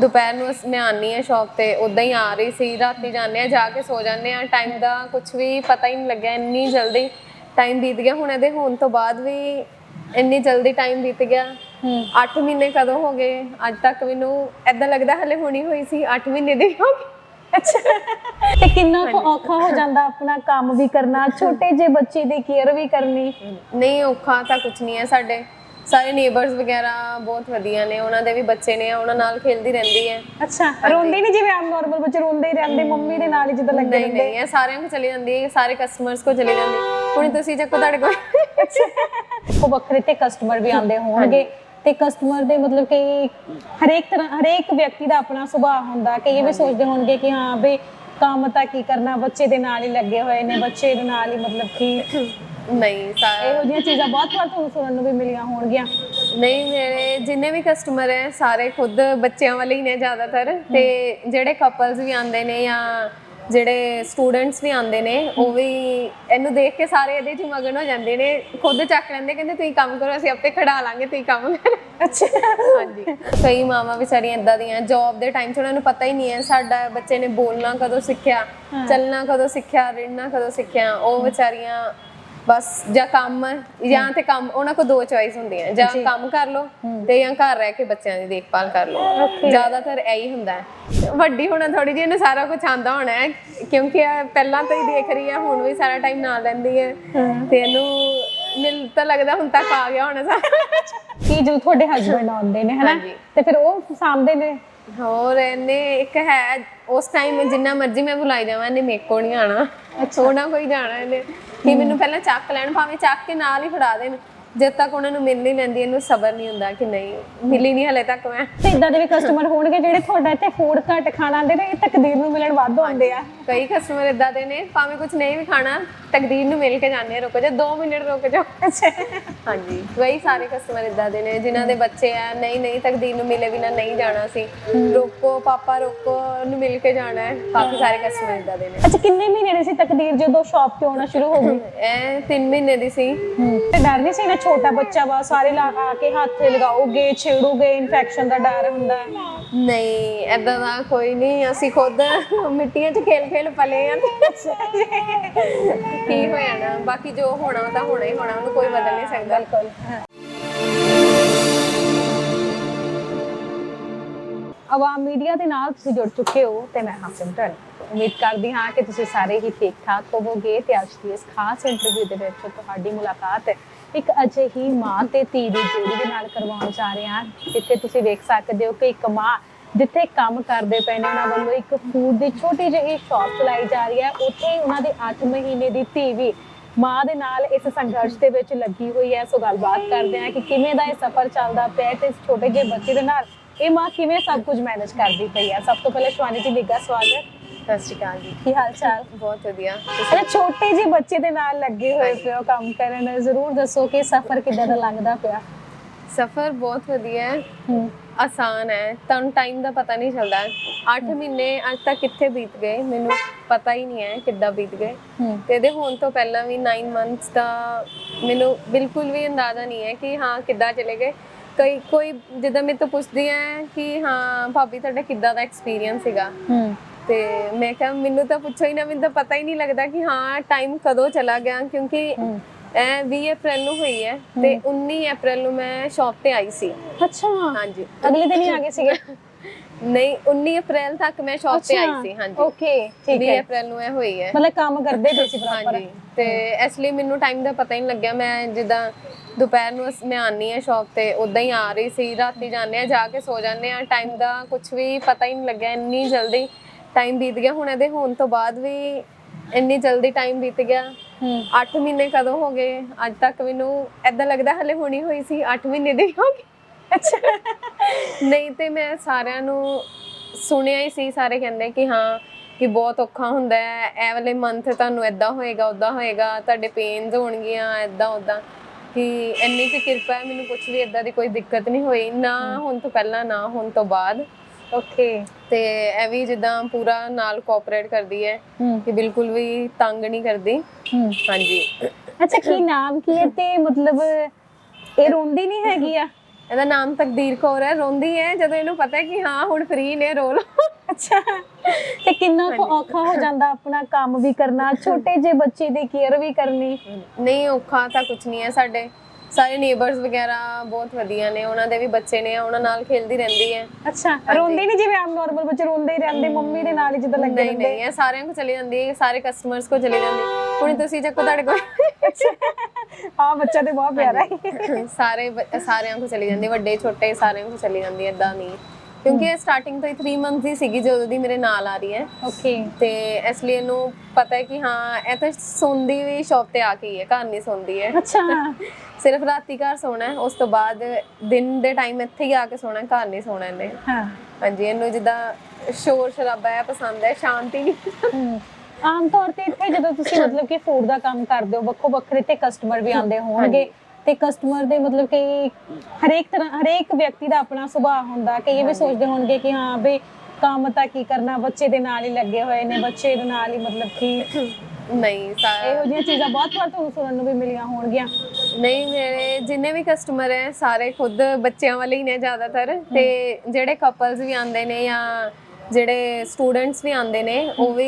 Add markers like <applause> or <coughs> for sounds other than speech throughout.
ਦੁਪਹਿਰ ਨੂੰ ਅਸ- ਮੈਂ ਆਨੀ ਆ ਸ਼ਾਪ ਤੇ ਉਦਾਂ ਹੀ ਆ ਰਹੀ ਸੀ ਰਾਤੀ ਜਾਂਦੇ ਆ ਜਾ ਕੇ ਸੋ ਜਾਂਦੇ ਆ। ਟਾਈਮ ਦਾ ਕੁਝ ਵੀ ਪਤਾ ਹੀ ਨਹੀਂ ਲੱਗਿਆ ਇੰਨੀ ਜਲਦੀ ਟਾਈਮ ਬੀਤ ਗਿਆ। ਹੁਣ ਇਹਦੇ ਹੋਣ ਤੋਂ ਬਾਅਦ ਵੀ ਇੰਨੀ ਜਲਦੀ ਟਾਈਮ ਬੀਤ ਗਿਆ। ਹੂੰ। 8 ਮਹੀਨੇ ਕਦੋਂ ਹੋ ਗਏ? ਅੱਜ ਤੱਕ ਮੈਨੂੰ ਐਦਾਂ ਲੱਗਦਾ ਹਲੇ ਹੋਣੀ ਹੋਈ ਸੀ 8 ਮਹੀਨੇ ਦੀ ਹੋ ਗਈ। ਤੇ ਕਿੰਨਾ ਕੁ ਔਖਾ ਹੋ ਜਾਂਦਾ ਆਪਣਾ ਕੰਮ ਵੀ ਕਰਨਾ ਛੋਟੇ ਜਿਹੇ ਬੱਚੇ ਦੀ ਕੇਅਰ ਵੀ ਕਰਨੀ? ਨਹੀਂ ਔਖਾ ਤਾਂ ਕੁਝ ਨਹੀਂ ਹੈ ਸਾਡੇ। ਸਾਰੇ ਨੇਬਰਸ ਵਗੈਰਾ ਬਹੁਤ ਵਧੀਆ ਨੇ ਉਹਨਾਂ ਦੇ ਵੀ ਬੱਚੇ ਨੇ ਉਹਨਾਂ ਨਾਲ ਖੇਲਦੀ ਰਹਿੰਦੀ ਹੈ। ਅੱਛਾ ਰੋਂਦੇ ਨਹੀਂ ਜਿਵੇਂ ਆਮ ਨਾਰਮਲ ਬੱਚੇ ਰੋਂਦੇ ਹੀ ਰਹਿੰਦੇ ਮੰਮੀ ਦੇ ਨਾਲ ਹੀ ਜਿੱਦਾਂ ਲੱਗੇ ਨਹੀਂ ਨਹੀਂ ਇਹ ਸਾਰਿਆਂ ਕੋ ਚਲੀ ਜਾਂਦੀ ਹੈ ਸਾਰੇ ਕਸਟਮਰਸ ਕੋ ਚਲੀ ਜਾਂਦੀ ਹੁਣ ਤੁਸੀਂ ਚੱਕੋ ਤੁਹਾਡੇ ਕੋਲ। ਕੋ ਵੱਖਰੇ ਤੇ ਕਸਟਮਰ ਵੀ ਆਉਂਦੇ ਹੋਣਗੇ ਤੇ ਕਸਟਮਰ ਦੇ ਮਤਲਬ ਕਿ ਹਰੇਕ ਤਰ੍ਹਾਂ ਹਰੇਕ ਵਿਅਕਤੀ ਦਾ ਆਪਣਾ ਸੁਭਾਅ ਹੁੰਦਾ ਕਿ ਇਹ ਵੀ ਸੋਚਦੇ ਹੋਣਗੇ ਕਿ ਹਾਂ ਵੀ ਕੰਮ ਤਾਂ ਕੀ ਕਰਨਾ ਬੱਚੇ ਦੇ ਨਾਲ ਹੀ ਲੱਗੇ ਹੋਏ ਨੇ ਬੱਚੇ ਦੇ ਨਾਲ ਹੀ ਮਤਲਬ ਕਿ ਨਹੀਂ ਇਹੋ ਜਿਹੀਆਂ ਚੀਜ਼ਾਂ ਬਹੁਤ ਵਾਰ ਤੁਹਾਨੂੰ ਸੁਣਨ ਨੂੰ ਵੀ ਮਿਲੀਆਂ ਹੋਣਗੀਆਂ। ਨਹੀਂ ਮੇਰੇ ਜਿੰਨੇ ਵੀ ਕਸਟਮਰ ਹੈ ਸਾਰੇ ਖੁਦ ਬੱਚਿਆਂ ਵਾਲੇ ਹੀ ਨੇ ਜ਼ਿਆਦਾਤਰ। ਤੇ ਜਿਹੜੇ ਕਪਲਸ ਵੀ ਆਉਂਦੇ ਨੇ ਜਾਂ ਜਿਹੜੇ ਸਟੂਡੈਂਟਸ ਵੀ ਆਉਂਦੇ ਨੇ ਉਹ ਵੀ ਇਹਨੂੰ ਦੇਖ ਕੇ ਸਾਰੇ ਇਹਦੇ 'ਚ ਹੀ ਮਗਨ ਹੋ ਜਾਂਦੇ ਨੇ। ਖੁਦ ਚੱਕ ਲੈਂਦੇ ਕਹਿੰਦੇ ਤੁਸੀਂ ਕੰਮ ਕਰੋ ਅਸੀਂ ਆਪੇ ਖੜਾ ਲਾਂਗੇ ਤੁਸੀਂ ਕੰਮ ਕਰੋ। ਅੱਛਾ। ਹਾਂਜੀ। ਕਈ ਮਾਵਾਂ ਵਿਚਾਰੀਆਂ ਇਦਾਂ ਦੀਆਂ ਜੌਬ ਦੇ ਟਾਈਮ 'ਚ ਉਹਨਾਂ ਨੂੰ ਪਤਾ ਹੀ ਨਹੀਂ ਹੈ ਸਾਡਾ ਬੱਚੇ ਨੇ ਬੋਲਣਾ ਕਦੋਂ ਸਿੱਖਿਆ ਚੱਲਣਾ ਕਦੋਂ ਸਿੱਖਿਆ ਰਿੜਨਾ ਕਦੋਂ ਸਿੱਖਿਆ ਉਹ ਵਿਚਾਰੀਆਂ ਬਸ ਜਾਂ ਕੰਮ ਜਾਂ ਤੇ ਕੰਮ ਉਹਨਾਂ ਕੋਲ ਦੋ ਚੋਇਸ ਹੁੰਦੀਆਂ ਜਾਂ ਕੰਮ ਕਰ ਲਓ ਤੇ ਜਾਂ ਘਰ ਰਹਿ ਕੇ ਬੱਚਿਆਂ ਦੀ ਦੇਖਭਾਲ ਕਰ ਲਓ। ਜ਼ਿਆਦਾਤਰ ਇਹੀ ਹੁੰਦਾ ਹੈ। ਵੱਡੀ ਹੋਣਾ ਥੋੜੀ ਜਿਹੀ ਇਹਨੂੰ ਸਾਰਾ ਕੁਝ ਆਂਦਾ ਹੋਣਾ ਹੈ ਕਿਉਂਕਿ ਇਹ ਪਹਿਲਾਂ ਤੋਂ ਹੀ ਦੇਖ ਰਹੀ ਹੈ ਹੁਣ ਵੀ ਸਾਰਾ ਟਾਈਮ ਨਾਲ ਰਹਿੰਦੀ ਹੈ। ਤੇ ਇਹਨੂੰ ਮਿਲ ਤਾਂ ਲੱਗਦਾ ਹੁਣ ਤੱਕ ਆ ਗਿਆ ਹੋਣਾ ਸਾਰਾ ਕੀ ਜਦੋਂ ਤੁਹਾਡੇ ਹਸਬੰਡ ਆਉਂਦੇ ਨੇ ਹਨਾ। ਤੇ ਫਿਰ ਉਹ ਸਾਂਭਦੇ ਨੇ? ਹੋਰ ਇਹਨੇ ਇੱਕ ਹੈ ਉਸ ਟਾਈਮ ਜਿੰਨਾ ਮਰਜ਼ੀ ਮੈਂ ਬੁਲਾਈ ਜਾਵਾਂ ਇਹਨੇ ਮੇਰੇ ਕੋਲ ਨਹੀਂ ਆਣਾ ਉਹਨਾਂ ਕੋਈ ਜਾਣਾ ਇਹਨੇ। ਕਿ ਮੈਨੂੰ ਪਹਿਲਾਂ ਚੱਕ ਲੈਣ ਭਾਵੇਂ ਚੱਕ ਕੇ ਨਾਲ ਹੀ ਫੜਾ ਦੇਣ। ਜਦ ਤੱਕ ਉਹਨਾਂ ਨੂੰ ਮਿਲ ਨਹੀਂ ਲੈਂਦੀ ਇਹਨੂੰ ਸਬਰ ਨਹੀਂ ਹੁੰਦਾ ਕਿ ਨਹੀਂ ਮਿਲੀ ਨਹੀਂ ਹਲੇ ਤੱਕ ਮੈਂ। ਤੇ ਇਦਾਂ ਦੇ ਵੀ ਕਸਟਮਰ ਹੋਣਗੇ ਜਿਹੜੇ ਤੁਹਾਡਾ ਇੱਥੇ ਫੂਡ ਘੱਟ ਖਾਣਾ ਆਉਂਦੇ ਨੇ ਇਹ ਤਕਦੀਰ ਨੂੰ ਮਿਲਣ ਵੱਧ ਆਉਂਦੇ ਆ। ਕਈ ਕਸਟਮਰ ਇਦਾਂ ਦੇ ਨੇ ਭਾਵੇਂ ਕੁਝ ਨਹੀਂ ਵੀ ਖਾਣਾ ਤਕਦੀਰ ਨੂੰ ਮਿਲ ਕੇ ਜਾਂਦੇ ਆ, ਰੁਕ ਜਾ 2 ਮਿੰਟ ਰੁਕ ਜਾ। ਅੱਛਾ। ਹਾਂਜੀ। ਕਈ ਸਾਰੇ ਕਸਟਮਰ ਇਦਾਂ ਦੇ ਨੇ ਜਿਨ੍ਹਾਂ ਦੇ ਬੱਚੇ ਆ ਨਹੀਂ ਨਹੀਂ ਤਕਦੀਰ ਨੂੰ ਮਿਲੇ ਬਿਨਾ ਨਹੀਂ ਜਾਣਾ ਸੀ। ਰੋਕੋ ਪਾਪਾ ਰੋਕੋ ਉਹਨੂੰ ਮਿਲ ਕੇ ਜਾਣਾ ਹੈ। ਕਾਫੀ ਸਾਰੇ ਕਸਟਮਰ ਇਦਾਂ ਦੇ ਨੇ। ਅੱਛਾ ਕਿੰਨੇ ਮਹੀਨੇ ਦੀ ਸੀ ਤਕਦੀਰ ਜਦੋਂ ਸ਼ਾਪ ਤੇ ਆਉਣਾ ਸ਼ੁਰੂ ਹੋ ਗਈ? ਇਹ 3 ਮਹੀਨੇ ਦੀ ਸੀ। ਤੇ ਡਰ ਨਹੀਂ ਸੀ ਨਾ ਛੋਟਾ ਬੱਚਾ ਵਾ ਸਾਰੇ ਲਾ ਆ ਕੇ ਹੱਥ ਲਗਾਓਗੇ ਛੇੜੋਗੇ ਇਨਫੈਕਸ਼ਨ ਦਾ ਡਰ ਹੁੰਦਾ ਹੈ। ਨਹੀਂ ਐਦਾਂ ਦਾ ਕੋਈ ਨਹੀਂ ਅਸੀਂ ਖੁਦ ਮਿੱਟੀਆਂ 'ਚ ਖੇਲ ਖੇਲ ਪਲੇ ਆ। ਕੀ ਹੋ ਜਾਣਾ ਬਾਕੀ ਜੋ ਹੋਣਾ ਤਾਂ ਹੋਣਾ ਹੀ ਹੋਣਾ ਉਹਨੂੰ ਕੋਈ ਬਦਲ ਨਹੀਂ ਸਕਦਾ। ਬਿਲਕੁਲ ਆਵਾਮ ਮੀਡੀਆ ਦੇ ਨਾਲ ਤੁਸੀਂ ਜੁੜ ਚੁੱਕੇ ਹੋ ਤੇ ਮੈਂ ਹਾਂ ਸਿੰਟਰ ਉਮੀਦ ਕਰਦੀ ਹਾਂ ਕਿ ਤੁਸੀਂ ਸਾਰੇ ਹੀ ਠੀਕ ਠਾਕ ਹੋਵੋਗੇ ਤੇ ਅੱਜ ਦੀ ਇਸ ਖਾਸ ਇੰਟਰਵਿਊ ਦੇ ਵਿੱਚ ਤੁਹਾਡੀ ਮੁਲਾਕਾਤ ਇੱਕ ਅਜਿਹੀ ਮਾਂ ਤੇ ਧੀ ਦੀ ਜੋੜੀ ਦੇ ਨਾਲ ਕਰਵਾਉਣ ਜਾ ਰਹੇ ਹਾਂ। ਜਿੱਥੇ ਤੁਸੀਂ ਵੇਖ ਸਕਦੇ ਹੋ ਕਿ ਇੱਕ ਮਾਂ ਜਿੱਥੇ ਕੰਮ ਕਰਦੇ ਪਏ ਨੇ, ਉਹਨਾਂ ਵੱਲੋਂ ਇੱਕ ਫੂਡ ਦੀ ਛੋਟੀ ਜਿਹੀ ਸ਼ਾਪ ਚਲਾਈ ਜਾ ਰਹੀ ਹੈ। ਉੱਥੇ ਹੀ ਉਹਨਾਂ ਦੇ 8 ਮਹੀਨੇ ਦੀ ਧੀ ਵੀ ਮਾਂ ਦੇ ਨਾਲ ਇਸ ਸੰਘਰਸ਼ ਦੇ ਵਿੱਚ ਲੱਗੀ ਹੋਈ ਹੈ। ਸੋ ਗੱਲਬਾਤ ਕਰਦੇ ਹਾਂ ਕਿ ਕਿਵੇਂ ਦਾ ਇਹ ਸਫ਼ਰ ਚੱਲਦਾ ਪਿਆ ਤੇ ਇਸ ਛੋਟੇ ਜਿਹੇ ਬੱਚੇ ਦੇ ਨਾਲ ਇਹ ਮਾਂ ਕਿਵੇਂ ਸਭ ਕੁਝ ਮੈਨੇਜ ਕਰਦੀ ਪਈ ਹੈ। ਸਭ ਤੋਂ ਪਹਿਲੇ ਸ਼ਵਾਨੀ ਜੀ, ਨਿੱਘਾ ਸਵਾਗਤ। ਸਤਿ ਸ਼੍ਰੀ ਅਕਾਲ ਜੀ। ਕੀ ਹਾਲ ਚਾਲ? ਬਹੁਤ ਵਧੀਆ। ਅਰੇ ਛੋਟੇ ਜਿਹੇ ਬੱਚੇ ਦੇ ਨਾਲ ਲੱਗੇ ਹੋਏ ਪਿਓ ਕੰਮ ਕਰਨ ਜ਼ਰੂਰ ਦੱਸੋ ਕਿ ਸਫ਼ਰ ਕਿੱਦਾਂ ਦਾ ਲੱਗਦਾ ਪਿਆ? ਸਫ਼ਰ ਬਹੁਤ ਵਧੀਆ ਹੈ। ਆਸਾਨ ਹੈ। ਤੁਹਾਨੂੰ ਟਾਈਮ ਦਾ ਪਤਾ ਨਹੀਂ ਚੱਲਦਾ। 8 ਮਹੀਨੇ ਅੱਜ ਤੱਕ ਕਿੱਥੇ ਬੀਤ ਗਏ? ਮੈਨੂੰ ਪਤਾ ਹੀ ਨਹੀਂ ਹੈ ਕਿੱਦਾਂ ਬੀਤ ਗਏ। ਤੇ ਇਹਦੇ ਹੋਣ ਤੋਂ ਪਹਿਲਾਂ ਵੀ 9 ਮੰਥਸ ਦਾ ਮੈਨੂੰ ਬਿਲਕੁਲ ਵੀ ਅੰਦਾਜ਼ਾ ਨਹੀਂ ਹੈ ਕਿ ਹਾਂ ਕਿੱਦਾਂ ਚਲੇ ਗਏ। ਕਈ ਕੋਈ ਜਿੱਦਾਂ ਮੇਰੇ ਤੋਂ ਪੁੱਛਦੀ ਹੈ ਕਿ ਹਾਂ ਭਾਬੀ ਤੁਹਾਡਾ ਕਿੱਦਾਂ ਦਾ ਐਕਸਪੀਰੀਅੰਸ ਸੀਗਾ? ਤੇ ਮੈਂ ਕਿਹਾ ਮੈਨੂੰ ਤਾਂ ਪੁੱਛੋ ਹੀ ਨਾ ਮੈਨੂੰ ਤਾਂ ਪਤਾ ਹੀ ਨਹੀਂ ਲੱਗਦਾ ਕਿ ਹਾਂ ਟਾਈਮ ਕਦੋਂ ਚਲਾ ਗਿਆ ਕਿਉਂਕਿ। ਇਹ 20 ਅਪ੍ਰੈਲ ਨੂੰ ਹੋਈ ਹੈ ਤੇ 19 ਅਪ੍ਰੈਲ ਨੂੰ ਮੈਂ ਸ਼ਾਪ ਤੇ ਆਈ ਸੀ। ਅੱਛਾ। ਹਾਂਜੀ। ਅਗਲੇ ਦਿਨ ਹੀ ਆ ਗਏ ਸੀਗੇ? <laughs> ਨਹੀਂ 19 ਅਪ੍ਰੈਲ ਤੱਕ ਮੈਂ ਸ਼ਾਪ ਤੇ ਆਈ ਸੀ ਹਾਂਜੀ। ਓਕੇ ਠੀਕ 20 ਹੈ। ਅਪ੍ਰੈਲ ਨੂੰ ਇਹ ਹੋਈ ਹੈ। ਮਤਲਬ ਕੰਮ ਕਰਦੇ ਪਏ ਸੀ ਪ੍ਰੋਪਰ ਹਾਂਜੀ ਤੇ ਇਸ ਲਈ ਮੈਨੂੰ ਟਾਈਮ ਦਾ ਪਤਾ ਹੀ ਨਹੀਂ ਲੱਗਿਆ। ਮੈਂ ਜਿੱਦਾਂ ਦੁਪਹਿਰ ਨੂੰ ਮੈਂ ਆਨੀ ਆ ਸ਼ਾਪ ਤੇ ਉਦਾਂ ਹੀ ਆ ਰਹੀ ਸੀ। ਰਾਤੀ ਜਾਂਦੇ ਆ ਜਾ ਕੇ ਸੋ ਜਾਂਦੇ ਆ ਟਾਈਮ ਦਾ ਕੁਝ ਵੀ ਪਤਾ ਹੀ ਨਹੀਂ ਲੱਗਿਆ। ਇੰਨੀ ਜਲਦੀ ਟਾਈਮ ਬੀਤ ਗਿਆ। ਹੁਣ ਇਹਦੇ ਹੋਣ ਤੋਂ ਬਾਅਦ ਵੀ ਇੰਨੀ ਜਲਦੀ ਟਾਈਮ ਬੀਤ ਗਿਆ। ਹੂੰ। 8 ਮਹੀਨੇ ਕਦੋਂ ਹੋ ਗਏ? ਅੱਜ ਤੱਕ ਮੈਨੂੰ ਐਦਾਂ ਲੱਗਦਾ ਹਲੇ ਹੋਣੀ ਹੋਈ ਸੀ 8 ਮਹੀਨੇ ਦੀ ਹੋ ਗਈ। ਅੱਛਾ ਨਹੀਂ ਤੇ ਮੈਂ ਸਾਰਿਆਂ ਨੂੰ ਸੁਣਿਆ ਹੀ ਸੀ ਸਾਰੇ ਕਹਿੰਦੇ ਕਿ ਹਾਂ ਕਿ ਬਹੁਤ ਔਖਾ ਹੁੰਦਾ ਹੈ। ਇਹ ਵਾਲੇ ਮੰਥ ਤੁਹਾਨੂੰ ਐਦਾਂ ਹੋਏਗਾ ਉਦਾਂ ਹੋਏਗਾ ਤੁਹਾਡੇ ਪੇਨਸ ਹੋਣਗੀਆਂ ਐਦਾਂ ਉਦਾਂ ਕਿ ਇੰਨੀ ਕੁ ਕਿਰਪਾ ਹੈ ਮੈਨੂੰ ਕੁਝ ਵੀ ਐਦਾਂ ਦੀ ਕੋਈ ਦਿੱਕਤ ਨਹੀਂ ਹੋਈ। ਨਾ ਹੁਣ ਤੋਂ ਪਹਿਲਾਂ ਨਾ ਹੁਣ ਤੋਂ ਬਾਅਦ। ਓਕੇ। ਤੇ ਇਹ ਵੀ ਜਿੱਦਾਂ ਪੂਰਾ ਨਾਲ ਕੋਆਪਰੇਟ ਕਰਦੀ ਹੈ ਹੂੰ। ਕਿ ਬਿਲਕੁਲ ਵੀ ਤੰਗ ਨਹੀਂ ਕਰਦੀ। ਹੂੰ। ਹਾਂਜੀ। ਅੱਛਾ ਕੀ ਨਾਮ ਕੀ ਹੈ ਤੇ ਮਤਲਬ ਇਹ ਰੋਂਦੀ ਨਹੀਂ ਹੈਗੀ ਆ? ਇਹਦਾ ਨਾਮ ਤਕਦੀਰ ਕੌਰ ਹੈ ਰੋਂਦੀ ਹੈ ਜਦੋਂ ਇਹਨੂੰ ਪਤਾ ਹੈ ਕਿ ਹਾਂ ਹੁਣ ਫ੍ਰੀ ਨੇ ਰੋਲ ਅੱਛਾ। ਤੇ ਕਿੰਨਾ ਕੁ ਔਖਾ ਹੋ ਜਾਂਦਾ ਆਪਣਾ ਕੰਮ ਵੀ ਕਰਨਾ ਛੋਟੇ ਜਿਹੇ ਬੱਚੇ ਦੀ ਕੇਅਰ ਵੀ ਕਰਨੀ? ਨਹੀਂ ਔਖਾ ਤਾਂ ਕੁਝ ਨਹੀਂ ਹੈ ਸਾਡੇ। ਸਾਰੇ ਨੇਬਰਸ ਵਗੈਰਾ ਬਹੁਤ ਵਧੀਆ ਨੇ ਉਹਨਾਂ ਦੇ ਵੀ ਬੱਚੇ ਨੇ ਉਹਨਾਂ ਨਾਲ ਖੇਲਦੀ ਰਹਿੰਦੀ ਹੈ। ਅੱਛਾ ਰੋਂਦੇ ਨਹੀਂ ਜਿਵੇਂ ਆਮ ਨਾਰਮਲ ਬੱਚੇ ਰੋਂਦੇ ਹੀ ਰਹਿੰਦੇ ਮੰਮੀ ਦੇ ਨਾਲ ਹੀ ਜਿੱਦਾਂ ਲੱਗੇ ਨਹੀਂ ਨਹੀਂ ਇਹ ਸਾਰਿਆਂ ਕੋ ਚਲੀ ਜਾਂਦੀ ਹੈ ਸਾਰੇ ਕਸਟਮਰਸ ਕੋ ਚਲੀ ਜਾਂਦੀ। ਹੁਣ ਤੁਸੀਂ ਚੱਕੋ ਤੁਹਾਡੇ ਕੋਲ। ਆ ਬੱਚਾ ਤੇ ਬਹੁਤ ਪਿਆਰਾ ਹੈ। ਸਾਰੇ ਸਾਰਿਆਂ ਕੋ ਚਲੀ ਜਾਂਦੀ ਵੱਡੇ ਛੋਟੇ ਸਾਰਿਆਂ ਕੋ ਚਲੀ ਜਾਂਦੀ ਏਦਾਂ ਨਹੀਂ। ਕਿਉਂਕਿ ਇਹ ਸਟਾਰਟਿੰਗ ਤੋਂ ਹੀ 3 ਮੰਥਸ ਦੀ ਸੀਗੀ ਜਦੋਂ ਦੀ ਮੇਰੇ ਨਾਲ ਆ ਰਹੀ ਹੈ। ਓਕੇ ਤੇ ਇਸ ਲਈ ਇਹਨੂੰ ਪਤਾ ਹੈ ਕਿ ਹਾਂ ਇਹ ਤਾਂ ਸੌਂਦੀ ਵੀ ਸ਼ੌਪ ਤੇ ਆ ਕੇ ਹੀ ਹੈ ਘਰ ਨਹੀਂ ਸੌਂਦੀ ਹੈ ਅੱਛਾ। <laughs> ਸਿਰਫ ਰਾਤੀ ਘਰ ਸੌਣਾ ਹੈ ਉਸ ਤੋਂ ਬਾਅਦ ਦਿਨ ਦੇ ਟਾਈਮ ਇੱਥੇ ਹੀ ਆ ਕੇ ਸੌਣਾ ਘਰ ਨਹੀਂ ਸੌਣਾ ਇਹਨੇ। ਹਾਂ। ਹਾਂਜੀ ਇਹਨੂੰ ਜਿੱਦਾਂ ਸ਼ੋਰ ਸ਼ਰਾਬਾ ਹੈ ਪਸੰਦ ਹੈ ਸ਼ਾਂਤੀ। ਨਹੀਂ ਆਮ ਤੌਰ ਤੇ ਇੱਥੇ ਜਦੋਂ ਤੁਸੀਂ <coughs> ਮਤਲਬ ਕਿ ਫੂਡ ਦਾ ਕੰਮ ਕਰਦੇ ਹੋ ਵੱਖੋ ਵੱਖਰੇ ਤੇ ਕਸਟਮਰ ਵੀ ਆਉਂਦੇ ਹੋਣਗੇ ਤੇ ਕਸਟਮਰ ਦੇ ਮਤਲਬ ਕਿ ਹਰੇਕ ਤਰ੍ਹਾਂ ਹਰੇਕ ਵਿਅਕਤੀ ਦਾ ਆਪਣਾ ਸੁਭਾਅ ਹੁੰਦਾ। ਕਿ ਇਹ ਵੀ ਸੋਚਦੇ ਹੋਣਗੇ ਕਿ ਹਾਂ ਵੀ ਕੰਮ ਤਾਂ ਕੀ ਕਰਨਾ ਬੱਚੇ ਦੇ ਨਾਲ ਹੀ ਲੱਗੇ ਹੋਏ ਨੇ ਬੱਚੇ ਦੇ ਨਾਲ ਹੀ ਮਤਲਬ ਕਿ ਨਹੀਂ ਸਾ- ਇਹੋ ਜਿਹੀਆਂ ਚੀਜ਼ਾਂ ਬਹੁਤ ਵਾਰ ਤੁਹਾਨੂੰ ਸੁਣਨ ਨੂੰ ਵੀ ਮਿਲੀਆਂ ਹੋਣਗੀਆਂ। ਨਹੀਂ ਮੇਰੇ ਜਿੰਨੇ ਵੀ ਕਸਟਮਰ ਹੈ ਸਾਰੇ ਖੁਦ ਬੱਚਿਆਂ ਵਾਲੇ ਹੀ ਨੇ ਜ਼ਿਆਦਾਤਰ ਤੇ ਜਿਹੜੇ ਕਪਲਸ ਵੀ ਆਉਂਦੇ ਨੇ ਜਾਂ ਜਿਹੜੇ ਸਟੂਡੈਂਟਸ ਵੀ ਆਉਂਦੇ ਨੇ ਉਹ ਵੀ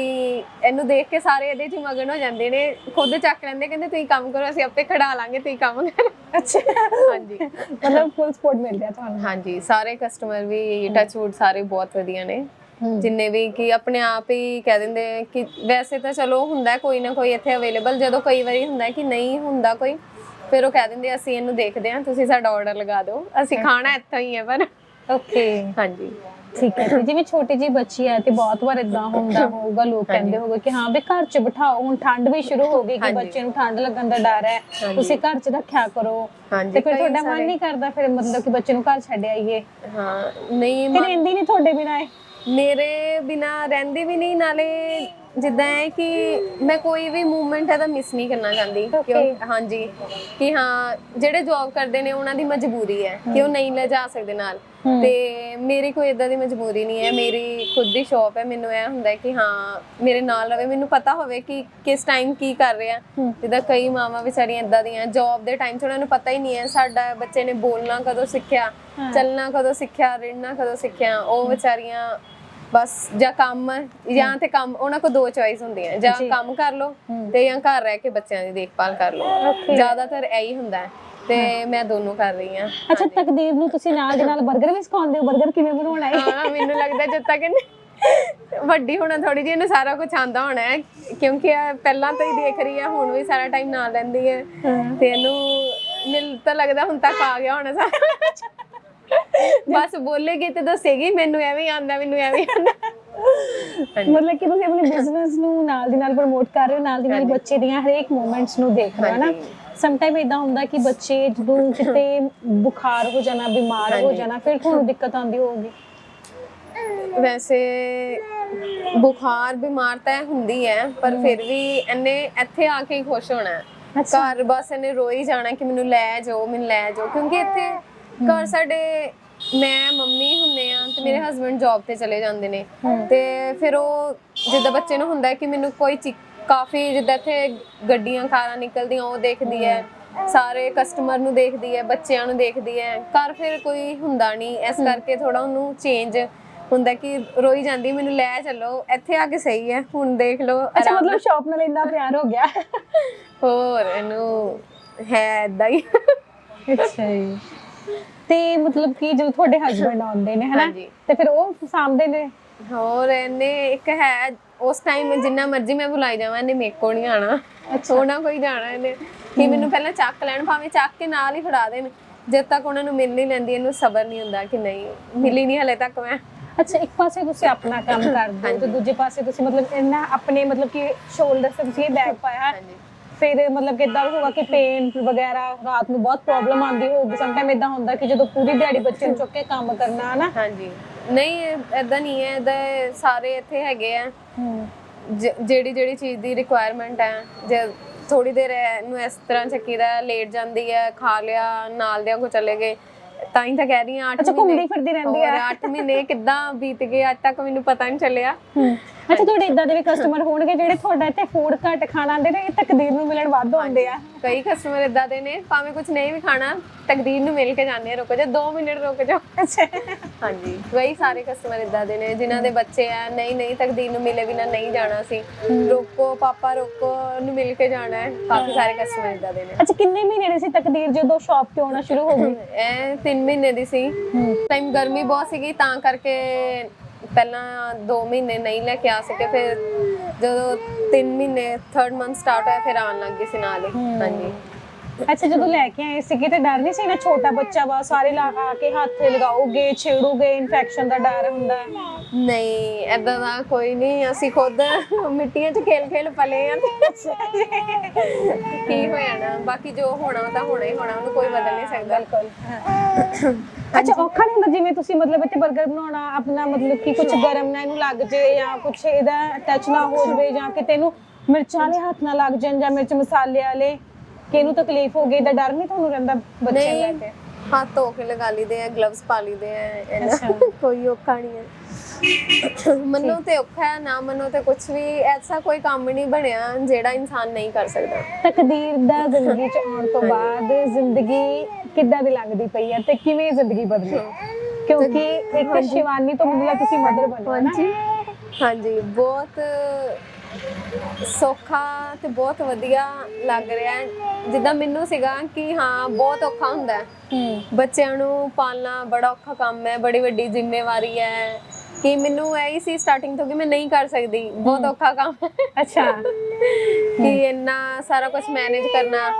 ਇਹਨੂੰ ਦੇਖ ਕੇ ਸਾਰੇ ਇਹਦੇ 'ਚ ਮਗਨ ਹੋ ਜਾਂਦੇ ਨੇ। ਖੁਦ ਚੱਕ ਲੈਂਦੇ ਕਹਿੰਦੇ ਤੁਸੀਂ ਕੰਮ ਕਰੋ ਅਸੀਂ ਆਪੇ ਖੜਾ ਲਾਂਗੇ ਤੁਸੀਂ ਕੰਮ ਕਰੋ। ਅੱਛਾ। ਹਾਂਜੀ। ਮਤਲਬ ਫੁੱਲ ਸਪੋਰਟ ਮਿਲ ਰਿਹਾ ਤੁਹਾਨੂੰ? ਹਾਂਜੀ ਸਾਰੇ ਕਸਟਮਰ ਵੀ ਟੱਚਵੁੱਡ ਸਾਰੇ ਬਹੁਤ ਵਧੀਆ ਨੇ। ਜਿੰਨੇ ਵੀ ਕਿ ਆਪਣੇ ਆਪ ਹੀ ਕਹਿ ਦਿੰਦੇ ਕਿ ਵੈਸੇ ਤਾਂ ਚਲੋ ਹੁੰਦਾ ਕੋਈ ਨਾ ਕੋਈ ਇੱਥੇ ਅਵੇਲੇਬਲ ਜਦੋਂ ਕਈ ਵਾਰੀ ਹੁੰਦਾ ਕਿ ਨਹੀਂ ਹੁੰਦਾ ਕੋਈ ਫਿਰ ਉਹ ਕਹਿ ਦਿੰਦੇ ਅਸੀਂ ਇਹਨੂੰ ਦੇਖਦੇ ਹਾਂ ਤੁਸੀਂ ਸਾਡਾ ਆਰਡਰ ਲਗਾ ਦਿਓ। ਅਸੀਂ ਖਾਣਾ ਇੱਥੋਂ ਹੀ ਹੈ ਪਰ। ਓਕੇ ਹਾਂਜੀ। ਠੀਕ ਹੈ ਤੇ ਜਿਵੇਂ ਛੋਟੀ ਜੀ ਬੱਚੀ ਹੈ ਤੇ ਬਹੁਤ ਵਾਰ ਇਦਾਂ ਹੁੰਦਾ ਹੋਊਗਾ ਲੋਕ ਕਹਿੰਦੇ ਹੋਗੇ ਕਿ ਹਾਂ ਵੀ ਘਰ 'ਚ ਬਿਠਾਓ ਹੁਣ ਠੰਡ ਵੀ ਸ਼ੁਰੂ ਹੋ ਗਈ ਕਿ ਹਾਂਜੀ। ਬੱਚੇ ਨੂੰ ਠੰਡ ਲੱਗਣ ਦਾ ਡਰ ਹੈ ਤੁਸੀਂ ਘਰ 'ਚ ਰੱਖਿਆ ਕਰੋ। ਹਾਂਜੀ, ਤੇ ਫਿਰ ਕਈ ਤੁਹਾਡਾ ਮਨ ਸਾਰੇ- ਨਹੀਂ ਕਰਦਾ ਫਿਰ ਮਤਲਬ ਕਿ ਬੱਚੇ ਨੂੰ ਘਰ ਛੱਡ ਆਈਏ? ਹਾਂ ਨਹੀਂ ਤੇ ਮ- ਰਹਿੰਦੀ ਨਹੀਂ ਤੁਹਾਡੇ ਬਿਨਾਂ ਇਹ? ਮੇਰੇ ਬਿਨਾ ਰਹਿੰਦੀ ਵੀ ਨਹੀਂ ਨਾਲੇ ਜਿੱਦਾਂ ਹੈ ਕਿ ਮੈਂ ਕੋਈ ਵੀ ਮੂਵਮੈਂਟ ਇਹਦਾ ਮਿਸ ਨਹੀਂ ਕਰਨਾ ਚਾਹੁੰਦੀ। ਕਿਉਂ? ਹਾਂਜੀ। ਕਿ ਹਾਂ ਜਿਹੜੇ ਜੌਬ ਕਰਦੇ ਨੇ ਉਹਨਾਂ ਦੀ ਮਜਬੂਰੀ ਹੈ ਕਿ ਉਹ ਨਹੀਂ ਲੈ ਜਾ ਸਕਦੇ ਨਾਲ। ਤੇ ਮੇਰੀ ਕੋਈ ਇਦਾਂ ਦੀ ਮਜਬੂਰੀ ਨਹੀਂ ਹੈ। ਮੇਰੀ ਖੁਦ ਦੀ ਸ਼ੌਪ ਹੈ। ਮੈਨੂੰ ਇਹ ਹੁੰਦਾ ਹੈ ਕਿ ਹਾਂ ਮੇਰੇ ਨਾਲ ਰਵੇ। ਮੈਨੂੰ ਪਤਾ ਹੋਵੇ ਕਿ ਕਿਸ ਟਾਈਮ ਕੀ ਕਰ ਰਿਹਾ। ਜਿੱਦਾਂ ਕਈ ਮਾਵਾਂ ਵਿਚਾਰੀਆਂ ਇਦਾਂ ਦੀਆਂ ਜੌਬ ਦੇ ਟਾਈਮ 'ਚ ਉਹਨਾਂ ਨੂੰ ਪਤਾ ਹੀ ਨਹੀਂ ਹੈ। ਸਾਡਾ ਬੱਚੇ ਨੇ ਬੋਲਣਾ ਕਦੋਂ ਸਿੱਖਿਆ ਚੱਲਣਾ ਕਦੋਂ ਸਿੱਖਿਆ ਰਿੜਨਾ ਕਦੋਂ ਸਿੱਖਿਆ। ਉਹ ਵਿਚਾਰੀਆਂ ਬਸ ਜਾਂ ਕੰਮ ਜਾਂ ਤੇ ਕੰਮ ਉਹਨਾਂ ਕੋਲ ਦੋ ਚੋਇਸ ਹੁੰਦੀਆਂ ਜਾਂ ਕੰਮ ਕਰ ਲਓ ਤੇ ਜਾਂ ਘਰ ਰਹਿ ਕੇ ਬੱਚਿਆਂ ਦੀ ਦੇਖਭਾਲ ਕਰ ਲਓ। ਜ਼ਿਆਦਾਤਰ ਇਹੀ ਹੁੰਦਾ ਹੈ ਤੇ ਮੈਂ ਦੋਨੋਂ ਕਰ ਰਹੀ ਹਾਂ। ਅੱਛਾ ਤਕਦੀਰ ਨੂੰ ਤੁਸੀਂ ਨਾਲ ਦੇ ਨਾਲ 버ਗਰ ਵੀ ਸਿਖਾਉਂਦੇ ਹੋ? 버ਗਰ ਕਿਵੇਂ ਬਣਾਉਣਾ ਹੈ? ਹਾਂ ਮੈਨੂੰ ਲੱਗਦਾ ਜਦ ਤੱਕ ਇਹਨੇ ਵੱਡੀ ਹੋਣਾ ਥੋੜੀ ਜਿਹੀ ਇਹਨੂੰ ਸਾਰਾ ਕੁਝ ਆਂਦਾ ਹੋਣਾ ਹੈ ਕਿਉਂਕਿ ਇਹ ਪਹਿਲਾਂ ਤੋਂ ਹੀ ਦੇਖ ਰਹੀ ਹੈ ਹੁਣ ਵੀ ਸਾਰਾ ਟਾਈਮ ਨਾਲ ਰਹਿੰਦੀ ਹੈ। ਤੇ ਇਹਨੂੰ ਮਿਲ ਤਾਂ ਲੱਗਦਾ ਹੁਣ ਤੱਕ ਆ ਗਿਆ ਹੋਣਾ ਸਾਰਾ। ਬਸ ਬੋਲੇਗੀ ਤੇ ਦੱਸੇਗੀ ਮੈਨੂੰ ਐਵੇਂ ਆਂਦਾ ਮੈਨੂੰ ਐਵੇਂ ਆਂਦਾ ਮਤਲਬ ਕਿ ਤੁਸੀਂ ਆਪਣੇ ਬਿਜ਼ਨਸ ਨੂੰ ਨਾਲ ਦੀ ਨਾਲ ਪ੍ਰਮੋਟ ਕਰ ਰਹੇ ਹੋ ਨਾਲ ਦੀ ਨਾਲ ਬੱਚੇ ਦੀਆਂ ਹਰੇਕ ਮੂਵਮੈਂਟਸ ਨੂੰ ਦੇਖ ਰਹੇ ਹੋ ਨਾ। ਸਮ ਟਾਈਮ ਇਦਾਂ ਹੁੰਦਾ ਕਿ ਬੱਚੇ ਜਦੋਂ ਕਿਤੇ ਬੁਖਾਰ ਹੋ ਜਾਣਾ ਬਿਮਾਰ ਹੋ ਜਾਣਾ ਫਿਰ ਤੁਹਾਨੂੰ ਦਿੱਕਤ ਆਉਂਦੀ ਹੋਊਗੀ। ਵੈਸੇ ਬੁਖਾਰ ਬਿਮਾਰ ਤਾਂ ਹੁੰਦੀ ਹੈ ਪਰ ਫਿਰ ਵੀ ਇਹਨੇ ਇੱਥੇ ਆ ਕੇ ਹੀ ਖੁਸ਼ ਹੋਣਾ। ਘਰ ਬਸ ਇਹਨੇ ਰੋਈ ਜਾਣਾ ਕਿ ਮੈਨੂੰ ਲੈ ਜਾਓ ਮੈਨੂੰ ਲੈ ਜਾਓ ਕਿਉਂਕਿ ਇੱਥੇ ਘਰ ਸਾਡੇ ਮੈਂ ਮੰਮੀ ਹੁੰਨੇ ਆ ਤੇ ਮੇਰੇ ਹਸਬੰਡ ਜੌਬ ਤੇ ਚਲੇ ਜਾਂਦੇ ਨੇ। ਤੇ ਫਿਰ ਉਹ ਜਿੱਦਾਂ ਬੱਚੇ ਨੂੰ ਹੁੰਦਾ ਕਿ ਮੈਨੂੰ ਕੋਈ ਕਾਫੀ ਜਿੱਦਾਂ ਇੱਥੇ ਗੱਡੀਆਂ ਕਾਰਾਂ ਨਿਕਲਦੀਆਂ ਉਹ ਦੇਖਦੀ ਹੈ। ਸਾਰੇ ਕਸਟਮਰ ਨੂੰ ਦੇਖਦੀ ਹੈ ਬੱਚਿਆਂ ਨੂੰ ਦੇਖਦੀ ਹੈ। ਘਰ ਫਿਰ ਕੋਈ ਹੁੰਦਾ ਨਹੀਂ। ਇਸ ਕਰਕੇ ਥੋੜਾ ਉਹਨੂੰ ਚੇਂਜ ਹੁੰਦਾ ਕਿ ਰੋਈ ਜਾਂਦੀ ਮੈਨੂੰ ਲੈ ਚੱਲੋ ਇੱਥੇ ਆ ਕੇ ਸਹੀ ਹੈ ਹੁਣ ਦੇਖ ਲਓ ਅੱਛਾ ਮਤਲਬ ਸ਼ਾਪ ਨਾਲ ਇੰਨਾ ਪਿਆਰ ਹੋ ਗਿਆ। <laughs> ਹੋਰ ਇਹਨੂੰ ਹੈ ਹੀ। ਅੱਛਾ ਜੀ। ਤੇ ਮਤਲਬ ਕਿ ਜਦੋਂ ਤੁਹਾਡੇ ਹਸਬੰਡ ਆਉਂਦੇ ਨੇ ਹਨਾ? ਹਾਂਜੀ। ਤੇ ਫਿਰ ਉਹ ਸਾਂਭਦੇ ਨੇ? ਹੋਰ ਇਹਨੇ ਇੱਕ ਹੈ ਉਸ ਟਾਈਮ ਜਿੰਨਾ ਮਰਜ਼ੀ ਮੈਂ ਬੁਲਾਈ ਜਾਵਾਂ ਇਹਨੇ ਮੇਰੇ ਕੋਲ ਨਹੀਂ ਆਣਾ ਉਹਨਾਂ ਕੋਈ ਜਾਣਾ ਇਹਨੇ। ਕਿ ਮੈਨੂੰ ਪਹਿਲਾਂ ਚੱਕ ਲੈਣ ਭਾਵੇਂ ਚੱਕ ਕੇ ਨਾਲ ਹੀ ਫੜਾ ਦੇਣ। ਜਦ ਤੱਕ ਉਹਨਾਂ ਨੂੰ ਮਿਲ ਨਹੀਂ ਲੈਂਦੀ ਇਹਨੂੰ ਸਬਰ ਨਹੀਂ ਹੁੰਦਾ ਕਿ ਨਹੀਂ ਮਿਲੀ ਨਹੀਂ ਹਲੇ ਤੱਕ ਮੈਂ। ਅੱਛਾ ਇੱਕ ਪਾਸੇ ਤੁਸੀਂ ਆਪਣਾ ਕੰਮ ਕਰਦੇ ਹੋ ਤੇ ਦੂਜੇ ਪਾਸੇ ਤੁਸੀਂ ਮਤਲਬ ਇਹਨਾਂ ਆਪਣੇ ਮਤਲਬ ਕਿ ਸ਼ੋਲਡਰ ਤੇ ਤੁਸੀਂ ਇਹ ਬੈਗ ਪਾਇਆ। ਹਾਂਜੀ। ਫਿਰ ਮਤਲਬ ਕਿ ਇਦਾਂ ਹੋਊਗਾ ਕਿ ਪੇਨ ਵਗੈਰਾ ਰਾਤ ਨੂੰ ਬਹੁਤ ਪ੍ਰੋਬਲਮ ਆਉਂਦੀ ਹੋਊਗੀ। ਸਮ ਟਾਈਮ ਇਦਾਂ ਹੁੰਦਾ ਕਿ ਜਦੋਂ ਪੂਰੀ ਦਿਹਾੜੀ ਬੱਚੇ ਨੂੰ ਚੁੱਕ ਕੇ ਕੰਮ ਕਰਨਾ ਹਨਾ? ਹਾਂਜੀ। ਨਹੀਂ ਐਦਾਂ ਨਹੀਂ ਹੈ। ਇਹਦਾ ਸਾਰੇ ਇੱਥੇ ਹੈਗੇ ਆ। ਜਿਹੜੀ ਜਿਹੜੀ ਚੀਜ਼ ਦੀ ਰਿਕੁਆਇਰਮੈਂਟ ਹੈ ਜੇ ਥੋੜੀ ਦੇਰ ਇਹਨੂੰ ਇਸ ਤਰ੍ਹਾਂ ਚੱਕੀਦਾ ਲੇਟ ਜਾਂਦੀ ਹੈ ਖਾ ਲਿਆ ਨਾਲ ਦਿਆਂ ਕੋ ਚਲੇ ਗਏ ਤਾਂ ਹੀ ਤਾਂ ਕਹਿ ਰਹੀ ਹਾਂ 8 ਅੱਛਾ ਘੁੰਮਦੀ ਫਿਰਦੀ ਰਹਿੰਦੀ ਹੋਰ 8 ਮਹੀਨੇ ਕਿੱਦਾਂ ਬੀਤ ਗਏ ਅੱਜ ਤੱਕ ਮੈਨੂੰ ਪਤਾ ਨਹੀਂ ਚੱਲਿਆ। ਅੱਛਾ ਤੁਹਾਡੇ ਇਦਾਂ ਦੇ ਵੀ ਕਸਟਮਰ ਹੋਣਗੇ ਜਿਹੜੇ ਤੁਹਾਡਾ ਇੱਥੇ ਫੂਡ ਘੱਟ ਖਾਣਾ ਆਉਂਦੇ ਨੇ ਇਹ ਤਕਦੀਰ ਨੂੰ ਮਿਲਣ ਵੱਧ ਆਉਂਦੇ ਆ। ਕਈ ਕਸਟਮਰ ਇਦਾਂ ਦੇ ਨੇ ਭਾਵੇਂ ਕੁਝ ਨਹੀਂ ਵੀ ਖਾਣਾ ਤਕਦੀਰ ਨੂੰ ਮਿਲ ਕੇ ਜਾਂਦੇ ਆ ਰੁਕ ਜਾ 2 ਮਿੰਟ ਰੁਕ ਜਾ। ਅੱਛਾ। ਹਾਂਜੀ ਕਈ ਸਾਰੇ ਕਸਟਮਰ ਇਦਾਂ ਦੇ ਨੇ ਜਿਨ੍ਹਾਂ ਦੇ ਬੱਚੇ ਆ ਨਹੀਂ ਨਹੀਂ ਤਕਦੀਰ ਨੂੰ ਮਿਲੇ ਬਿਨਾ ਨਹੀਂ ਜਾਣਾ ਸੀ। ਰੋਕੋ ਪਾਪਾ ਰੋਕੋ ਨੂੰ ਮਿਲ ਕੇ ਜਾਣਾ ਹੈ ਕਾਫੀ ਸਾਰੇ ਕਸਟਮਰ ਇਦਾਂ ਦੇ ਨੇ। ਅੱਛਾ ਕਿੰਨੇ ਮਹੀਨੇ ਦੀ ਸੀ ਤਕਦੀਰ ਜਦੋਂ ਸ਼ਾਪ ਤੇ ਆਉਣਾ ਸ਼ੁਰੂ ਹੋ ਗਈ? ਇਹ 3 ਮਹੀਨੇ ਦੀ ਸੀ। ਟਾਈਮ ਗਰਮੀ ਬਹੁਤ ਸੀਗੀ ਤਾਂ ਕਰਕੇ ਪਹਿਲਾਂ 2 ਮਹੀਨੇ ਨਹੀਂ ਲੈ ਕੇ ਆ ਸਕੇ ਫਿਰ ਜਦੋਂ 3 ਮਹੀਨੇ 3rd ਮੰਥ ਸਟਾਰਟ ਹੋਇਆ ਫਿਰ ਆਉਣ ਲੱਗ ਗਏ ਸੀ ਨਾਲ ਹੀ। ਹਾਂਜੀ। ਅੱਛਾ ਜਦੋਂ ਲੈ ਕੇ ਆਏ ਸੀਗੇ ਤੇ ਡਰ ਨਹੀਂ ਸੀ ਨਾ ਛੋਟਾ ਬੱਚਾ ਵਾ ਸਾਰੇ ਲਾ ਆ ਕੇ ਹੱਥ ਲਗਾਓਗੇ ਛੇੜੋਗੇ ਇਨਫੈਕਸ਼ਨ ਦਾ ਡਰ ਹੁੰਦਾ ਹੈ? ਨਹੀਂ ਐਦਾਂ ਦਾ ਕੋਈ ਨਹੀਂ ਅਸੀਂ ਖੁਦ ਮਿੱਟੀਆਂ 'ਚ ਖੇਲ ਖੇਲ ਪਲੇ ਆ। ਕੀ ਹੋ ਜਾਣਾ ਬਾਕੀ ਜੋ ਹੋਣਾ ਤਾਂ ਹੋਣਾ ਹੀ ਹੋਣਾ ਉਹਨੂੰ ਕੋਈ ਬਦਲ ਨਹੀਂ ਸਕਦਾ। ਅੱਛਾ ਔਖਾ ਨਹੀਂ ਹੁੰਦਾ ਜਿਵੇਂ ਤੁਸੀਂ ਮਤਲਬ ਇੱਥੇ 버ਗਰ ਬਣਾਉਣਾ ਆਪਣਾ ਮਤਲਬ ਕਿ ਕੁਝ ਗਰਮ ਨਾ ਇਹਨੂੰ ਲੱਗ ਜੇ ਜਾਂ ਕੁਝ ਇਹਦਾ ਟੱਚ ਨਾ ਹੋ ਜਵੇ ਜਾਂ ਕਿਤੇ ਇਹਨੂੰ ਮਿਰਚਾਂ ਵਾਲੇ ਹੱਥ ਨਾ ਲੱਗ ਜਾਣ ਜਾਂ ਮਿਰਚ ਮਸਾਲੇ ਵਾਲੇ। ਕਿ ਇਹਨੂੰ ਤਕਲੀਫ ਹੋ ਗਈ ਤਾਂ ਡਰ ਨਹੀਂ ਤੁਹਾਨੂੰ ਰਹਿੰਦਾ ਬੱਚੇ ਨੂੰ ਲੈ ਕੇ? ਹੱਥ ਧੋ ਕੇ ਲਗਾ ਲਈਦੇ ਆ ਗਲਵਸ ਪਾ ਲਈਦੇ ਆ ਇਹਨਾਂ। ਕੋਈ ਔਖਾ ਨਹੀਂ ਹੈ। ਮੰਨੋ ਤੇ ਔਖਾ ਹੈ ਨਾ ਮੰਨੋ ਤੇ ਕੁਝ ਵੀ ਐਸਾ ਕੋਈ ਕੰਮ ਨਹੀਂ ਬਣਿਆ ਜਿਹੜਾ ਇਨਸਾਨ ਨਹੀਂ ਕਰ ਸਕਦਾ। ਤਕਦੀਰ ਦਾ ਜ਼ਿੰਦਗੀ ਚ ਆਉਣ ਤੋਂ ਬਾਅਦ ਜ਼ਿੰਦਗੀ ਕਿੱਦਾਂ ਦੀ ਲੰਘਦੀ ਪਈ ਹੈ ਤੇ ਕਿਵੇਂ ਜ਼ਿੰਦਗੀ ਬਦਲੀ ਕਿਉਂਕਿ ਇੱਕ ਸ਼ਿਵਾਨੀ ਤੋਂ ਮਤਲਬ ਤੁਸੀਂ ਮਦਰ ਬਣੇ ਹੋ ਨਾ ਹਾਂਜੀ ਬਹੁਤ ਸੌਖਾ ਤੇ ਬਹੁਤ ਵਧੀਆ ਲੱਗ ਰਿਹਾ ਹੈ। ਜਿੱਦਾਂ ਮੈਨੂੰ ਸੀਗਾ ਕਿ ਹਾਂ ਬਹੁਤ ਔਖਾ ਹੁੰਦਾ ਹੈ। ਹੂੰ। ਬੱਚਿਆਂ ਨੂੰ ਪਾਲਣਾ ਬੜਾ ਔਖਾ ਕੰਮ ਹੈ ਬੜੀ ਵੱਡੀ ਜ਼ਿੰਮੇਵਾਰੀ ਹੈ ਕਿ ਮੈਨੂੰ ਐ ਹੀ ਸੀ ਸਟਾਰਟਿੰਗ ਤੋਂ ਕਿ ਮੈਂ ਨਹੀਂ ਕਰ ਸਕਦੀ। ਬਹੁਤ ਔਖਾ ਕੰਮ ਹੈ। ਅੱਛਾ। ਕਿ ਇੰਨਾ ਸਾਰਾ ਕੁਝ ਮੈਨੇਜ ਕਰਨਾ।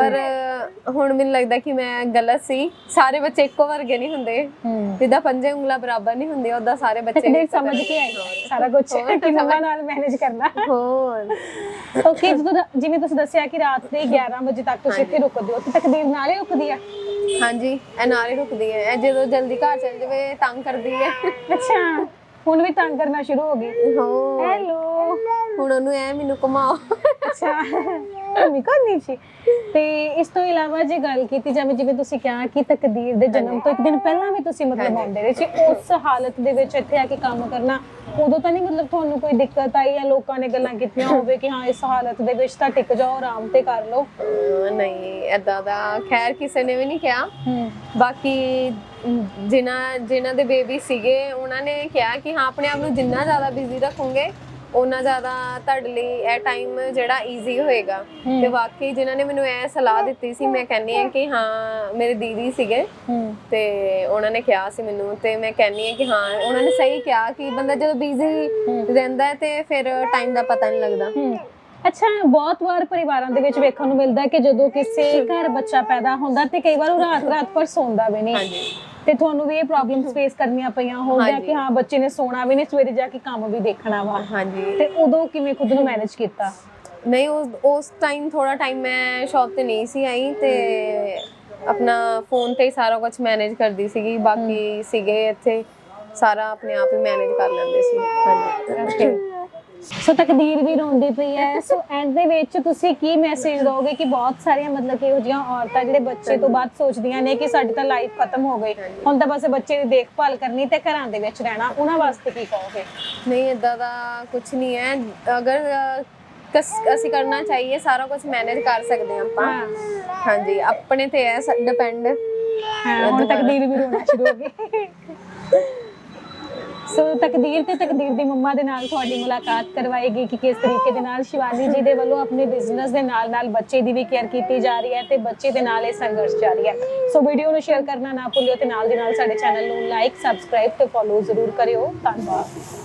ਪਰ ਹੁਣ ਮੈਨੂੰ ਲੱਗਦਾ ਕਿ ਮੈਂ ਗਲਤ ਸੀ। ਸਾਰੇ ਬੱਚੇ ਇੱਕੋ ਵਰਗੇ ਨਹੀਂ ਹੁੰਦੇ। ਹੂੰ। ਜਿੱਦਾਂ ਪੰਜੇ ਉਂਗਲਾਂ ਬਰਾਬਰ ਨਹੀਂ ਹੁੰਦੀਆਂ ਉਦਾਂ ਸਾਰੇ ਬੱਚੇ ਤਕਦੀਰ ਸਮਝ ਕੇ ਆਈ ਸਾਰਾ ਕੁਝ ਕਿ ਮੰਮਾ ਨਾਲ ਮੈਨੇਜ ਕਰਨਾ। ਹੋਰ। ਓਕੇ ਜਿਵੇਂ ਤੁਸੀਂ ਦੱਸਿਆ ਕਿ ਰਾਤ ਦੇ 11 ਵਜੇ ਤੱਕ ਤੁਸੀਂ ਇੱਥੇ ਰੁਕਦੇ ਹੋ ਤੇ ਤਕਦੀਰ ਨਾਲ ਰੁਕਦੀ ਆ? ਹਾਂਜੀ ਇਹ ਨਾਲ ਰੁਕਦੀ ਹੈ। ਇਹ ਜਦੋਂ ਜਲਦੀ ਘਰ ਚਲ ਜਾਵੇ ਤੰਗ ਕਰਦੀ ਹੈ। ਅੱਛਾ। ਹੁਣ ਵੀ ਤੰਗ ਕਰਨਾ ਸ਼ੁਰੂ ਹੋ ਗਈ ਹੋ। ਹੈਲੋ ਹੁਣ ਉਹਨੂੰ ਐ ਮੈਨੂੰ ਘੁਮਾਓ। ਅੱਛਾ। ਮੰਮੀ ਕਰਨੀ ਸੀ। ਤੇ ਇਸ ਤੋਂ ਇਲਾਵਾ ਜੇ ਗੱਲ ਕੀਤੀ ਜਾਵੇ ਜਿਵੇਂ ਤੁਸੀਂ ਕਿਹਾ ਕਿ ਤਕਦੀਰ ਦੇ ਜਨਮ ਤੋਂ ਇੱਕ ਦਿਨ ਪਹਿਲਾਂ ਵੀ ਤੁਸੀਂ ਮਤਲਬ ਆਉਂਦੇ ਰਹੇ ਸੀ ਉਸ ਹਾਲਤ ਦੇ ਵਿੱਚ ਇੱਥੇ ਆ ਕੇ ਕੰਮ ਕਰਨਾ ਉਦੋਂ ਤਾਂ ਨਹੀਂ ਮਤਲਬ ਤੁਹਾਨੂੰ ਕੋਈ ਦਿੱਕਤ ਆਈ ਜਾਂ ਲੋਕਾਂ ਨੇ ਗੱਲਾਂ ਕੀਤੀਆਂ ਹੋਵੇ ਕਿ ਹਾਂ ਇਸ ਹਾਲਤ ਦੇ ਵਿੱਚ ਤਾਂ ਟਿਕ ਜਾਓ ਆਰਾਮ ਤੇ ਕਰ ਲਓ? ਨਹੀਂ ਏਦਾਂ ਦਾ ਖੈਰ ਕਿਸੇ ਨੇ ਵੀ ਨਹੀਂ ਕਿਹਾ। ਬਾਕੀ ਜਿਨ੍ਹਾਂ ਜਿਨ੍ਹਾਂ ਦੇ ਬੇਬੀ ਸੀਗੇ ਉਹਨਾਂ ਨੇ ਕਿਹਾ ਕਿ ਹਾਂ ਆਪਣੇ ਆਪ ਨੂੰ ਜਿੰਨਾ ਜ਼ਿਆਦਾ ਬਿਜ਼ੀ ਰੱਖੋਗੇ ਉਹਨਾਂ ਜ਼ਿਆਦਾ ਤੁਹਾਡੇ ਲਈ ਇਹ ਟਾਈਮ ਜਿਹੜਾ ਈਜ਼ੀ ਹੋਏਗਾ। ਤੇ ਵਾਕਈ ਜਿਨ੍ਹਾਂ ਨੇ ਮੈਨੂੰ ਇਹ ਸਲਾਹ ਦਿੱਤੀ ਸੀ ਮੈਂ ਕਹਿੰਨੀ ਆ ਕਿ ਹਾਂ ਮੇਰੇ ਦੀਦੀ ਸੀਗੇ। ਤੇ ਉਹਨਾਂ ਨੇ ਕਿਹਾ ਸੀ ਮੈਨੂੰ ਤੇ ਮੈਂ ਕਹਿੰਨੀ ਆ ਕਿ ਹਾਂ ਉਹਨਾਂ ਨੇ ਸਹੀ ਕਿਹਾ ਕਿ ਬੰਦਾ ਜਦੋਂ ਬਿਜ਼ੀ ਰਹਿੰਦਾ ਹੈ ਤੇ ਫਿਰ ਟਾਈਮ ਦਾ ਪਤਾ ਨਹੀਂ ਲੱਗਦਾ। ਅੱਛਾ ਬਹੁਤ ਵਾਰ ਪਰਿਵਾਰਾਂ ਦੇ ਵਿੱਚ ਵੇਖਣ ਨੂੰ ਮਿਲਦਾ ਹੈ ਕਿ ਜਦੋਂ ਕਿਸੇ ਘਰ ਬੱਚਾ ਪੈਦਾ ਹੁੰਦਾ ਤੇ ਕਈ ਵਾਰ ਉਹ ਰਾਤ ਰਾਤ ਪਰ ਸੌਂਦਾ ਵੀ ਨਹੀਂ। ਹਾਂਜੀ। ਤੇ ਤੁਹਾਨੂੰ ਵੀ ਇਹ ਪ੍ਰੋਬਲਮਸ ਫੇਸ ਕਰਨੀਆਂ ਪਈਆਂ ਹੋਣਗੀਆਂ। ਕਿ ਹਾਂ ਬੱਚੇ ਨੇ ਸੌਣਾ ਵੀ ਨਹੀਂ ਸਵੇਰੇ ਜਾ ਕੇ ਕੰਮ ਵੀ ਦੇਖਣਾ ਵਾ। ਹਾਂਜੀ। ਤੇ ਉਦੋਂ ਕਿਵੇਂ ਖੁਦ ਨੂੰ ਮੈਨੇਜ ਕੀਤਾ? ਨਹੀਂ ਉਸ ਉਸ ਟਾਈਮ ਥੋੜਾ ਟਾਈਮ ਮੈਂ ਸ਼ਾਪ ਤੇ ਨਹੀਂ ਸੀ ਆਈ ਤੇ ਆਪਣਾ ਫੋਨ ਤੇ ਹੀ ਸਾਰਾ ਕੁਝ ਮੈਨੇਜ ਕਰਦੀ ਸੀਗੀ। ਬਾਕੀ ਸੀਗੇ ਇੱਥੇ ਸਾਰਾ ਆਪਣੇ ਆਪ ਹੀ ਮੈਨੇਜ ਕਰ ਲੈਂਦੇ ਸੀ। ਹਾਂਜੀ। ਸੋ ਤਕਦੀਰ ਵੀ ਰੋਂਦੀ ਪਈ ਹੈ। ਸੋ ਐਂਡ ਦੇ ਵਿੱਚ ਤੁਸੀਂ ਕੀ ਮੈਸੇਜ ਦੋਗੇ ਕਿ ਬਹੁਤ ਸਾਰੀਆਂ ਮਤਲਬ ਕਿ ਇਹੋ ਜਿਹੀਆਂ ਔਰਤਾਂ ਜਿਹੜੇ ਬੱਚੇ ਤੋਂ ਬਾਅਦ ਸੋਚਦੀਆਂ ਨੇ ਕਿ ਸਾਡੀ ਤਾਂ ਲਾਈਫ ਖਤਮ ਹੋ ਗਈ। ਹੁਣ ਤਾਂ ਬਸ ਬੱਚੇ ਦੀ ਦੇਖਭਾਲ ਕਰਨੀ ਤੇ ਘਰਾਂ ਦੇ ਵਿੱਚ ਰਹਿਣਾ ਉਹਨਾਂ ਵਾਸਤੇ ਕੀ ਕਹੋਗੇ? ਨਹੀਂ ਇਦਾਂ ਦਾ ਕੁਝ ਨਹੀਂ ਹੈ। ਅਗਰ ਅਸੀਂ ਕਰਨਾ ਚਾਹੀਏ ਸਾਰਾ ਕੁਝ ਮੈਨੇਜ ਕਰ ਸਕਦੇ ਹਾਂ ਆਪਾਂ। ਹਾਂਜੀ ਆਪਣੇ ਤੇ ਹੈ ਡਿਪੈਂਡ ਹਾਂ ਹੁਣ ਤਕਦੀਰ ਵੀ ਰੋਣਾ ਸ਼ੁਰੂ ਹੋ ਗਈ। ਸੋ ਤਕਦੀਰ ਤੇ ਤਕਦੀਰ ਦੀ ਮੰਮਾ ਦੇ ਨਾਲ ਤੁਹਾਡੀ ਮੁਲਾਕਾਤ ਕਰਵਾਏਗੀ ਕਿ ਕਿਸ ਤਰੀਕੇ ਦੇ ਨਾਲ ਸ਼ਿਵਾਨੀ ਜੀ ਦੇ ਵੱਲੋਂ ਆਪਣੇ ਬਿਜ਼ਨਸ ਦੇ ਨਾਲ ਨਾਲ ਬੱਚੇ ਦੀ ਵੀ ਕੇਅਰ ਕੀਤੀ ਜਾ ਰਹੀ ਹੈ ਤੇ ਬੱਚੇ ਦੇ ਨਾਲ ਇਹ ਸੰਘਰਸ਼ ਜਾਰੀ ਹੈ। ਸੋ ਵੀਡੀਓ ਨੂੰ ਸ਼ੇਅਰ ਕਰਨਾ ਨਾ ਭੁੱਲਿਓ ਤੇ ਨਾਲ ਦੀ ਨਾਲ ਸਾਡੇ ਚੈਨਲ ਨੂੰ ਲਾਈਕ ਸਬਸਕ੍ਰਾਈਬ ਤੇ ਫੋਲੋ ਜ਼ਰੂਰ ਕਰਿਓ। ਧੰਨਵਾਦ।